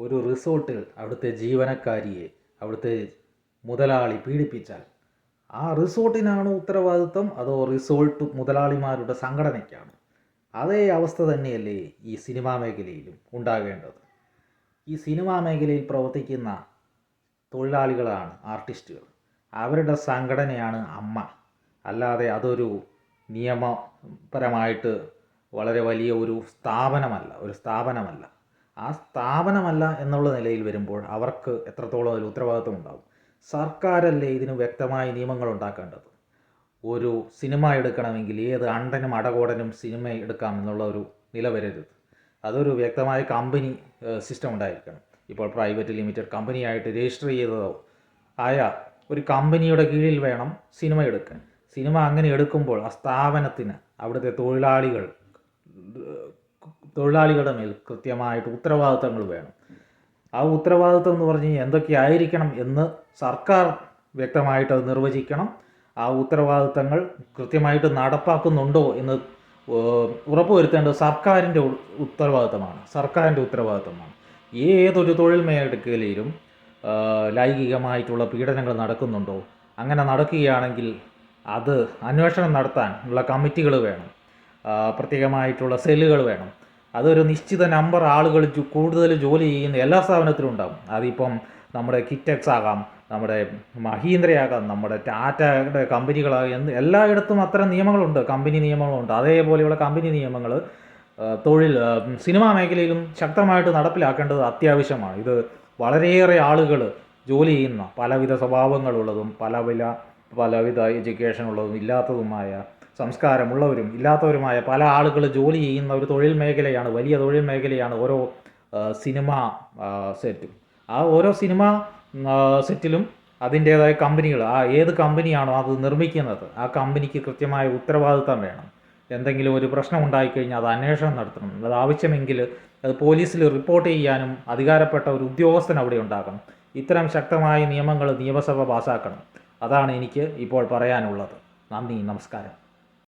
ഒരു റിസോർട്ടിൽ അവിടുത്തെ ജീവനക്കാരിയെ അവിടുത്തെ മുതലാളി പീഡിപ്പിച്ചാൽ ആ റിസോർട്ടിനാണ് ഉത്തരവാദിത്വം? അതോ റിസോർട്ട് മുതലാളിമാരുടെ സംഘടനയ്ക്കാണ്? അതേ അവസ്ഥ തന്നെയല്ലേ ഈ സിനിമാ മേഖലയിലും ഉണ്ടാകേണ്ടത്. ഈ സിനിമാ മേഖലയിൽ പ്രവർത്തിക്കുന്ന തൊഴിലാളികളാണ് ആർട്ടിസ്റ്റുകൾ. അവരുടെ സംഘടനയാണ് അമ്മ. അല്ലാതെ അതൊരു നിയമപരമായിട്ട് വളരെ വലിയ ഒരു സ്ഥാപനമല്ല ഒരു സ്ഥാപനമല്ല. ആ സ്ഥാപനമല്ല എന്നുള്ള നിലയിൽ വരുമ്പോൾ അവർക്ക് എത്രത്തോളം ഒരു ഉത്തരവാദിത്വം ഉണ്ടാകും സർക്കാരല്ലേ ഇതിന് വ്യക്തമായ നിയമങ്ങൾ ഉണ്ടാക്കേണ്ടത്? ഒരു സിനിമ എടുക്കണമെങ്കിൽ ഏത് അണ്ടനും അടകോടനും സിനിമ എടുക്കാം എന്നുള്ള ഒരു നില വരരുത്. അതൊരു വ്യക്തമായ കമ്പനി സിസ്റ്റം ഉണ്ടായിരിക്കണം. ഇപ്പോൾ പ്രൈവറ്റ് ലിമിറ്റഡ് കമ്പനിയായിട്ട് രജിസ്റ്റർ ചെയ്തതോ ആയ ഒരു കമ്പനിയുടെ കീഴിൽ വേണം സിനിമ എടുക്കാൻ. സിനിമ അങ്ങനെ എടുക്കുമ്പോൾ ആ സ്ഥാപനത്തിന് അവിടുത്തെ തൊഴിലാളികൾ തൊഴിലാളികളുടെ മേൽ കൃത്യമായിട്ട് ഉത്തരവാദിത്തങ്ങൾ വേണം. ആ ഉത്തരവാദിത്തം എന്ന് പറഞ്ഞ് എന്തൊക്കെയായിരിക്കണം എന്ന് സർക്കാർ വ്യക്തമായിട്ട് നിർവചിക്കണം. ആ ഉത്തരവാദിത്തങ്ങൾ കൃത്യമായിട്ട് നടപ്പാക്കുന്നുണ്ടോ എന്ന് ഉറപ്പുവരുത്തേണ്ടത് സർക്കാരിന്റെ ഉത്തരവാദിത്തമാണ്. സർക്കാരിന്റെ ഉത്തരവാദിത്തമാണ്. ഏതൊരു തൊഴിൽ മേഖലയിലും ലൈംഗികമായിട്ടുള്ള പീഡനങ്ങൾ നടക്കുന്നുണ്ടോ? അങ്ങനെ നടക്കുകയാണെങ്കിൽ അത് അന്വേഷണം നടത്താൻ ഉള്ള കമ്മിറ്റികൾ വേണം. പ്രത്യേകമായിട്ടുള്ള സെല്ലുകൾ വേണം. അതൊരു നിശ്ചിത നമ്പർ ആളുകൾ കൂടുതൽ ജോലി ചെയ്യുന്ന എല്ലാ സ്ഥാപനത്തിലും ഉണ്ടാകും അതിപ്പം നമ്മുടെ കിറ്റക്സ് ആകാം നമ്മുടെ മഹീന്ദ്രയാകാം നമ്മുടെ ടാറ്റയുടെ കമ്പനികളാകാം എന്ന് എല്ലായിടത്തും അത്തരം നിയമങ്ങളുണ്ട്. കമ്പനി നിയമങ്ങളുണ്ട്. അതേപോലെയുള്ള കമ്പനി നിയമങ്ങൾ തൊഴിൽ സിനിമാ മേഖലയിലും ശക്തമായിട്ട് നടപ്പിലാക്കേണ്ടത് അത്യാവശ്യമാണ്. ഇത് വളരെയേറെ ആളുകൾ ജോലി ചെയ്യുന്ന പലവിധ സ്വഭാവങ്ങളുള്ളതും പലവിധ പലവിധ എഡ്യൂക്കേഷൻ ഉള്ളതും ഇല്ലാത്തതുമായ സംസ്കാരമുള്ളവരും ഇല്ലാത്തവരുമായ പല ആളുകൾ ജോലി ചെയ്യുന്ന ഒരു തൊഴിൽ മേഖലയാണ് വലിയ തൊഴിൽ മേഖലയാണ് ഓരോ സിനിമ സെറ്റും. ആ ഓരോ സിനിമ സെറ്റിലും അതിന്റേതായ കമ്പനികൾ ആ ഏത് കമ്പനിയാണോ അത് നിർമ്മിക്കുന്നത് ആ കമ്പനിക്ക് കൃത്യമായ ഉത്തരവാദിത്തം വേണം. എന്തെങ്കിലും ഒരു പ്രശ്നം ഉണ്ടായിക്കഴിഞ്ഞാൽ അത് അന്വേഷണം നടത്തണം. അത് ആവശ്യമെങ്കിൽ അത് പോലീസിൽ റിപ്പോർട്ട് ചെയ്യാനും അധികാരപ്പെട്ട ഒരു ഉദ്യോഗസ്ഥൻ അവിടെ ഉണ്ടാക്കണം. ഇത്തരം ശക്തമായ നിയമങ്ങൾ നിയമസഭ പാസ്സാക്കണം അതാണ് എനിക്ക് ഇപ്പോൾ പറയാനുള്ളത്. നന്ദി നമസ്കാരം.